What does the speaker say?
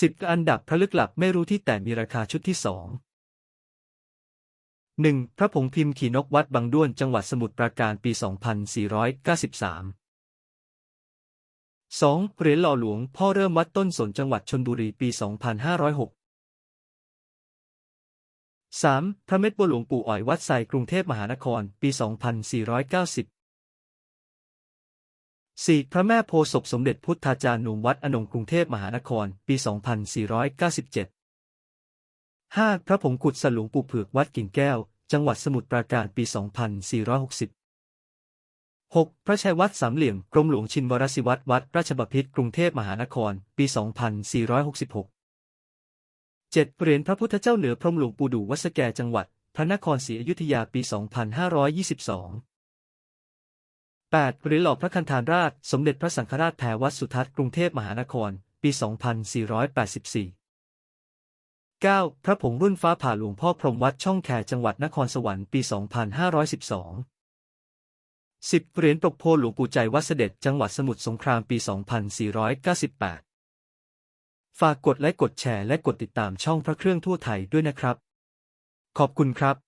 สิบอันดับพระลึกลับไม่รู้ที่แต่มีราคาชุดที่สองหนึ่งพระผงพิมพ์ขี่นกวัดบางด้วนจังหวัดสมุทรปราการปี 2493 2. เหรียญหล่อหลวง พ่อเริ่มวัดต้นสนจังหวัดชนบุรีปี 2506 3. พระเม็ดบัวหลวงปู่อ๋อยวัดไซกรุงเทพมหานครปี 2490 4. พระแม่โพศพสมเด็จพุทธาจารย์หนุ่มวัดอนงกรุงเทพมหานคร ปี 2497 5. พระผงกุดสลวงปู่เผือกวัดกิ่งแก้ว จังหวัดสมุทรปราการปี 2460 6. พระชัยวัดสามเหลี่ยม กรมหลวงชินวรศิวัตรวัดราชบพิตรกรุงเทพมหานคร ปี 2466 7. เหรียญพระพุทธเจ้าเหนือพรมหลวงปู่ดูวัดสแกจังหวัด พระนครศรีอยุธยาปี 2522 8. หรียญหล่อพระคันธารราช สมเด็จพระสังฆราชแพรวัดสุทัศน์กรุงเทพมหานคร ปี 2484 9. พระผงรุ่นฟ้าผ่าหลวงพ่อพรหมวัดช่องแคจังหวัดนครสวรรค์ปี 2512 10. เหรียญปกโพหลวงปู่ใจวัดเสด็จจังหวัดสมุทรสงครามปี 2498 ฝากกดไลค์กดแชร์และกดติดตามช่องพระเครื่องทั่วไทยด้วยนะครับ ขอบคุณครับ